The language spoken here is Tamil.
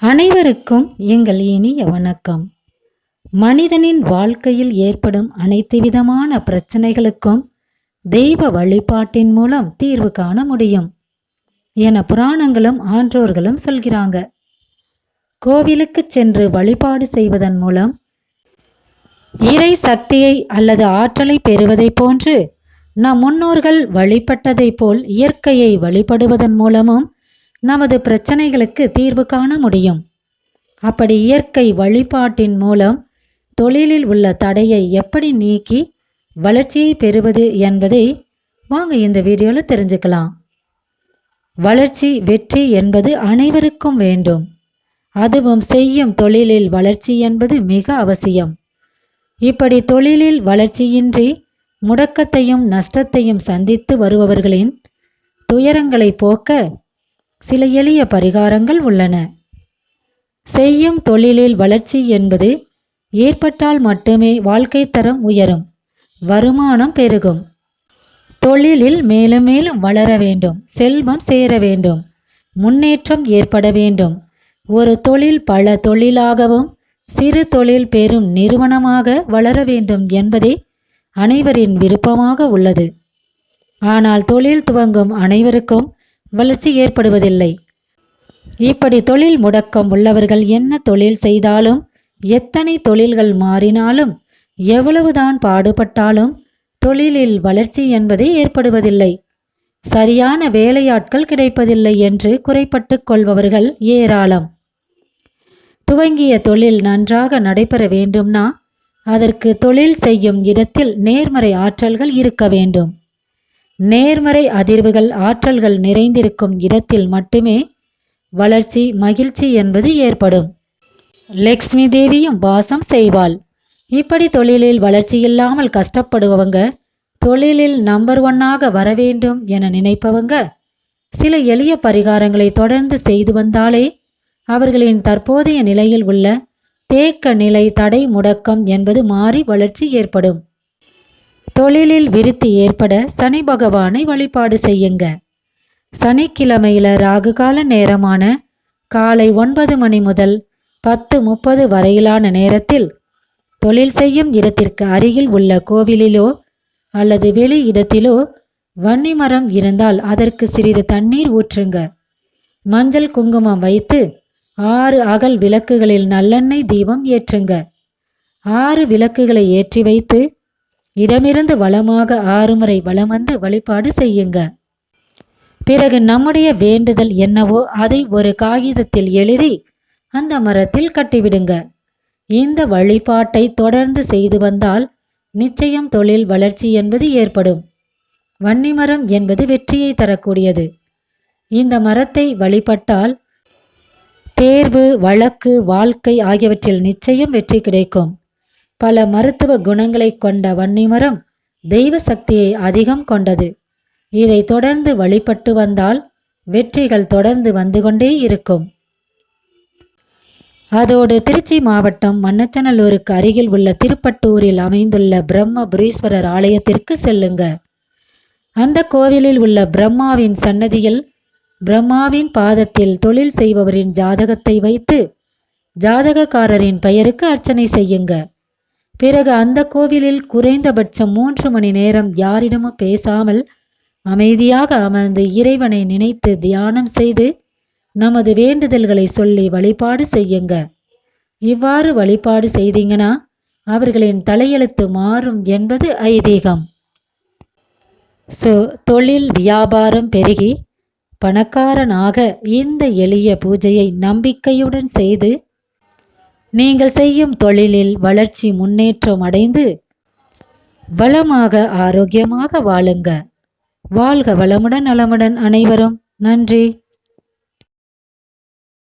அனைவருக்கும் எங்கள் இனிய வணக்கம். மனிதனின் வாழ்க்கையில் ஏற்படும் அனைத்து விதமான பிரச்சனைகளுக்கும் தெய்வ வழிபாட்டின் மூலம் தீர்வு காண முடியும் என புராணங்களும் ஆன்றோர்களும் சொல்கிறாங்க. கோவிலுக்கு சென்று வழிபாடு செய்வதன் மூலம் இறை சக்தியை அல்லது ஆற்றலை பெறுவதை போன்று நம் முன்னோர்கள் வழிபட்டதை போல் இயற்கையை வழிபடுவதன் மூலமும் நமது பிரச்சனைகளுக்கு தீர்வு காண முடியும். அப்படி இயற்கை வழிபாட்டின் மூலம் தொழிலில் உள்ள தடையை எப்படி நீக்கி வளர்ச்சியை பெறுவது என்பதை வாங்க இந்த வீடியோவில் தெரிஞ்சுக்கலாம். வளர்ச்சி வெற்றி என்பது அனைவருக்கும் வேண்டும். அதுவும் செய்யும் தொழிலில் வளர்ச்சி என்பது மிக அவசியம். இப்படி தொழிலில் வளர்ச்சியின்றி முடக்கத்தையும் நஷ்டத்தையும் சந்தித்து வருபவர்களின் துயரங்களை போக்க சில எளிய பரிகாரங்கள் உள்ளன. செய்யும் தொழிலில் வளர்ச்சி என்பது ஏற்பட்டால் மட்டுமே வாழ்க்கை தரம் உயரும் வருமானம் பெருகும். தொழிலில் மேலும் மேலும் வளர வேண்டும் செல்வம் சேர வேண்டும் முன்னேற்றம் ஏற்பட வேண்டும். ஒரு தொழில் பல தொழிலாகவும் சிறு தொழில் பெரும் நிறுவனமாக வளர வேண்டும் என்பதே அனைவரின் விருப்பமாக உள்ளது. ஆனால் தொழில் துவங்கும் அனைவருக்கும் வளர்ச்சி ஏற்படுவதில்லை. இப்படி தொழில் முடக்கம் உள்ளவர்கள் என்ன தொழில் செய்தாலும் எத்தனை தொழில்கள் மாறினாலும் எவ்வளவுதான் பாடுபட்டாலும் தொழிலில் வளர்ச்சி என்பதே ஏற்படுவதில்லை. சரியான வேலையாட்கள் கிடைப்பதில்லை என்று குறைப்பட்டு கொள்பவர்கள் ஏராளம். துவங்கிய தொழில் நன்றாக நடைபெற வேண்டும்னா அதற்கு தொழில் செய்யும் இடத்தில் நேர்மறை ஆற்றல்கள் இருக்க வேண்டும். நேர்மறை அதிர்வுகள் ஆற்றல்கள் நிறைந்திருக்கும் இடத்தில் மட்டுமே வளர்ச்சி மகிழ்ச்சி என்பது ஏற்படும். லக்ஷ்மி தேவியும் வாசம் செய்வாள். இப்படி தொழிலில் வளர்ச்சி இல்லாமல் கஷ்டப்படுபவங்க தொழிலில் நம்பர் ஒன்னாக வர வேண்டும் என நினைப்பவங்க சில எளிய பரிகாரங்களை தொடர்ந்து செய்து வந்தாலே அவர்களின் தற்போதைய நிலையில் உள்ள தேக்க நிலை தடை முடக்கம் என்பது மாறி வளர்ச்சி ஏற்படும். தொழிலில் விருத்தி ஏற்பட சனி பகவானை வழிபாடு செய்யுங்க. சனிக்கிழமையில ராகு கால நேரமான காலை ஒன்பது மணி முதல் பத்து முப்பது வரையிலான நேரத்தில் தொழில் செய்யும் இடத்திற்கு அருகில் உள்ள கோவிலிலோ அல்லது வெளி இடத்திலோ வன்னி மரம் இருந்தால் அதற்கு சிறிது தண்ணீர் ஊற்றுங்க. மஞ்சள் குங்குமம் வைத்து ஆறு அகல் விளக்குகளில் நல்லெண்ணெய் தீபம் ஏற்றுங்க. ஆறு விளக்குகளை ஏற்றி வைத்து இடமிருந்து வளமாக ஆறுமுறை வளம் வலம் வந்து வழிபாடு செய்யுங்க. பிறகு நம்முடைய வேண்டுதல் என்னவோ அதை ஒரு காகிதத்தில் எழுதி அந்த மரத்தில் கட்டிவிடுங்க. இந்த வழிபாட்டை தொடர்ந்து செய்து வந்தால் நிச்சயம் தொழில் வளர்ச்சி என்பது ஏற்படும். வன்னிமரம் என்பது வெற்றியை தரக்கூடியது. இந்த மரத்தை வழிபட்டால் தேர்வு வழக்கு வாழ்க்கை ஆகியவற்றில் நிச்சயம் வெற்றி கிடைக்கும். பல மருத்துவ குணங்களை கொண்ட வன்னிமரம் தெய்வ சக்தியை அதிகம் கொண்டது. இதை தொடர்ந்து வழிபட்டு வந்தால் வெற்றிகள் தொடர்ந்து வந்து கொண்டே இருக்கும். அதோடு திருச்சி மாவட்டம் மன்னச்சநல்லூருக்கு அருகில் உள்ள திருப்பட்டூரில் அமைந்துள்ள பிரம்மபுரீஸ்வரர் ஆலயத்திற்கு செல்லுங்க. அந்த கோவிலில் உள்ள பிரம்மாவின் சன்னதியில் பிரம்மாவின் பாதத்தில் தொழில் செய்பவரின் ஜாதகத்தை வைத்து ஜாதகக்காரரின் பெயருக்கு அர்ச்சனை செய்யுங்க. பிறகு அந்த கோவிலில் குறைந்தபட்சம் மூன்று மணி நேரம் யாரிடமும் பேசாமல் அமைதியாக அமர்ந்து இறைவனை நினைத்து தியானம் செய்து நமது வேண்டுதல்களை சொல்லி வழிபாடு செய்யுங்க. இவ்வாறு வழிபாடு செய்தீங்கன்னா அவர்களின் தலையெழுத்து மாறும் என்பது ஐதீகம். ஸோ தொழில் வியாபாரம் பெருகி பணக்காரனாக இந்த எளிய பூஜையை நம்பிக்கையுடன் செய்து நீங்கள் செய்யும் தொழிலில் வளர்ச்சி முன்னேற்றம் அடைந்து வளமாக ஆரோக்கியமாக வாழுங்க. வாழ்க வளமுடன் நலமுடன் அனைவரும். நன்றி.